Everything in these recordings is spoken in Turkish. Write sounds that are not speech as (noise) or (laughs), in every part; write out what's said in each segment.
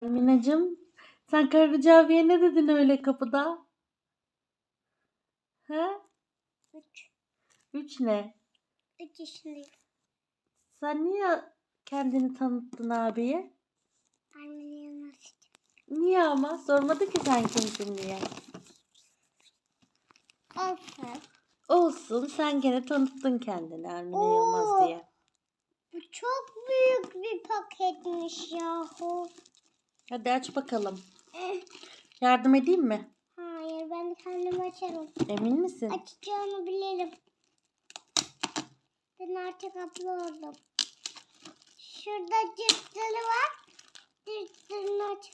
Minacığım, sen Kargıcı abiye ne dedin öyle kapıda? He? Üç. Üç ne? Üç yaşındayım. Sen niye kendini tanıttın abiye? Annenin yanına. Niye ama? Sormadı ki sen kimsin diye. Olsun. Olsun sen gene tanıttın kendini Ermine Oo. Yılmaz diye. Bu çok büyük bir paketmiş yahu. Hadi aç bakalım. Yardım edeyim mi? Hayır ben kendim açarım. Emin misin? Açacağımı bilirim. Ben artık abla oldum. Şurada cırtları var. Cırtlarını aç.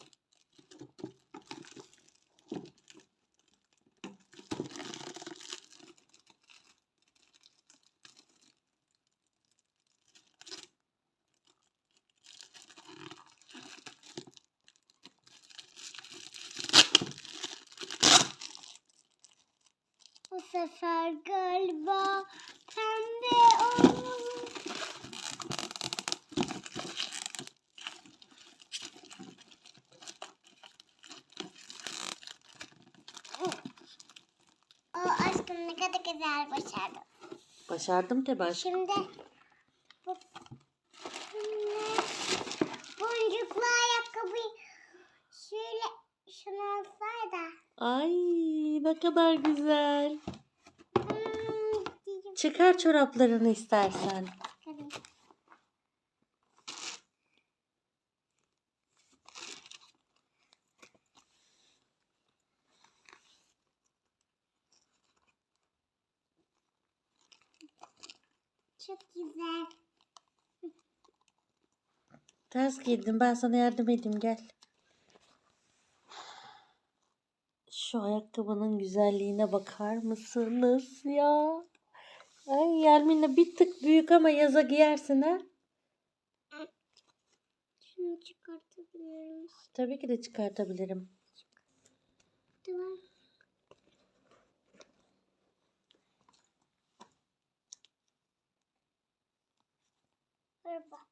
Sefer galiba pembe olmalı. O aşkım ne kadar güzel. Başardım tabii aşkım. Şimdi bu boncuklu ayakkabı şöyle şunu alsaydı. Ay ne kadar güzel. Çıkar çoraplarını istersen. Çok güzel. Ters giydin ben sana yardım edeyim gel. Şu ayakkabının güzelliğine bakar mısınız ya? Ay Yelmine bir tık büyük ama yaza giyersin ha. Şunu çıkartabilir misin? Tabii ki de çıkartabilirim. Tamam. Merhaba.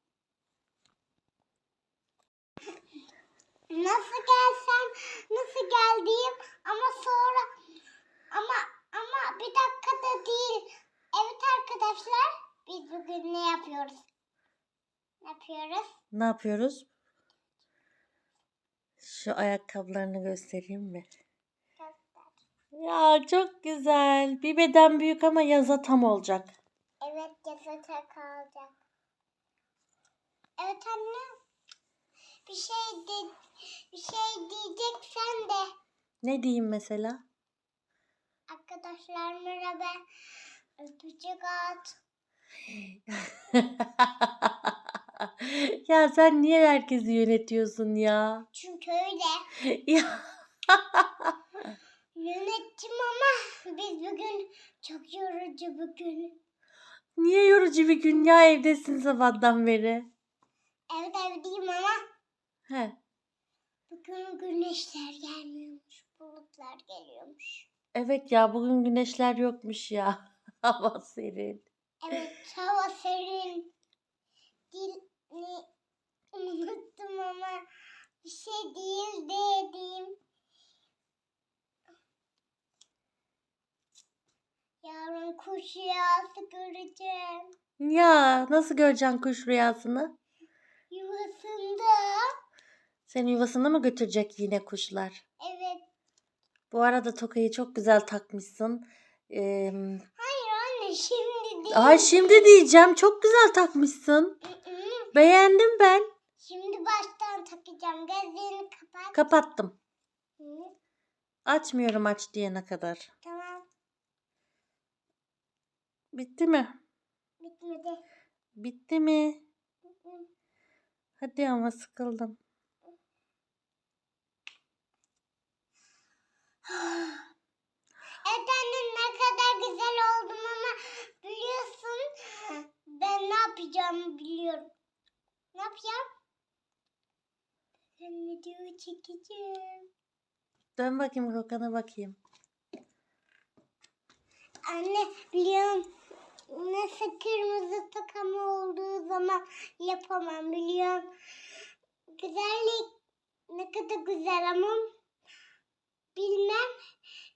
Nasıl gelsem, nasıl geldiğim ama sonra ama ama bir dakikada değil. Evet arkadaşlar, biz bugün ne yapıyoruz? Ne yapıyoruz? Ne yapıyoruz? Şu ayakkabılarını göstereyim mi? Göster. Ya çok güzel. Bir beden büyük ama yaza tam olacak. Evet yazıta kalacak. Evet anne. Bir şey de bir şey diyeceksen de Ne diyeyim mesela? arkadaşlar merhaba. Öpücük at. (laughs) ya sen niye herkesi yönetiyorsun ya? Çünkü öyle. ya (laughs) Yönettim ama biz bugün çok yorucu bugün. niye yorucu bir gün ya evdesin sabahtan beri? Evet evdeyim ama He. bugün güneşler gelmiyormuş. Bulutlar geliyormuş. Evet ya bugün güneşler yokmuş ya. Hava serin. Evet hava serin. Dil ne unuttum ama bir şey değil dedim. Yarın kuş rüyası göreceğim. Ya nasıl göreceksin kuş rüyasını? Yuvasında. Seni yuvasına mı götürecek yine kuşlar? Evet. Bu arada tokayı çok güzel takmışsın. Ee, şimdi değil. ay şimdi diyeceğim çok güzel takmışsın. Beğendim ben. Şimdi baştan takacağım. Gözlerini kapat. Kapattım. Hı, Açmıyorum aç diyene kadar. Tamam. Bitti mi? Bitmedi. Bitti mi? Hadi ama sıkıldım. Evet anne ne kadar güzel oldum ama biliyorsun ben ne yapacağımı biliyorum. Ne yapacağım? Ben video çekeceğim. Dön bakayım kokana bakayım. Anne biliyorum nasıl kırmızı takama olduğu zaman yapamam biliyorum. Güzellik da güzel ama bilmem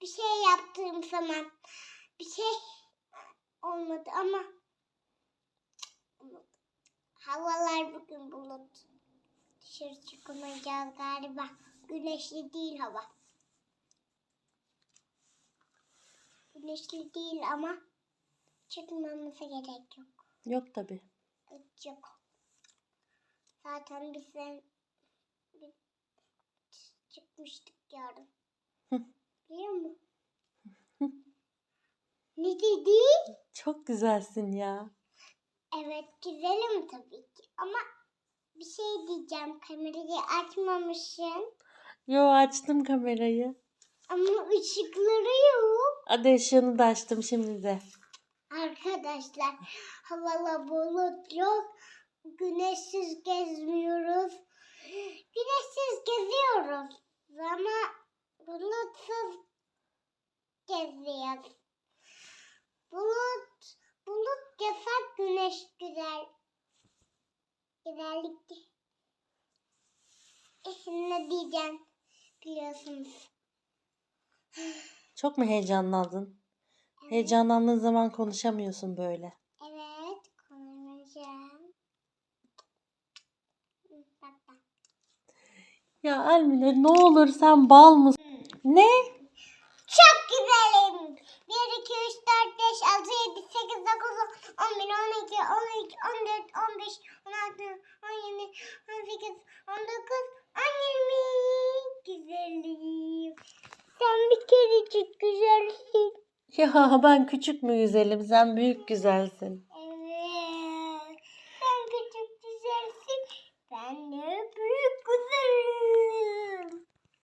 bir şey yaptığım zaman bir şey olmadı ama havalar bugün bulut. Dışarı çıkamayacağız galiba. Güneşli değil hava. Güneşli değil ama çıkmamıza gerek yok. Yok tabi. Hiç yok. Zaten biz sen biz çıkmıştık yarın. Biliyor musun? ne dedi? Çok güzelsin ya. Evet güzelim tabii ki ama bir şey diyeceğim kamerayı açmamışsın Yo açtım kamerayı. ama ışıkları yok. Hadi ışığını da açtım şimdi de. Arkadaşlar havalı bulut yok. Güneşsiz gezmiyoruz. Güneşsiz geziyoruz. Ama bulutsuz geziyoruz. Bulut, bulut yasak güneş güzel. Güzellik. Eh, ne diyeceğim biliyorsunuz. Çok mu heyecanlandın? Evet. Heyecanlandığın zaman konuşamıyorsun böyle. Evet, konuşacağım. Hı, Bak bak. Ya Almine ne olur sen bal mısın? Ne? Çok güzelim. 1, 2, 3, 4, 5, 6, 7, 8, 9, 10, 11, 12, 13, 14, 15, 16, 17, 18, 19, 20. Güzelim. Sen bir kerecik güzelsin. Ya ben küçük mü güzelim sen büyük güzelsin.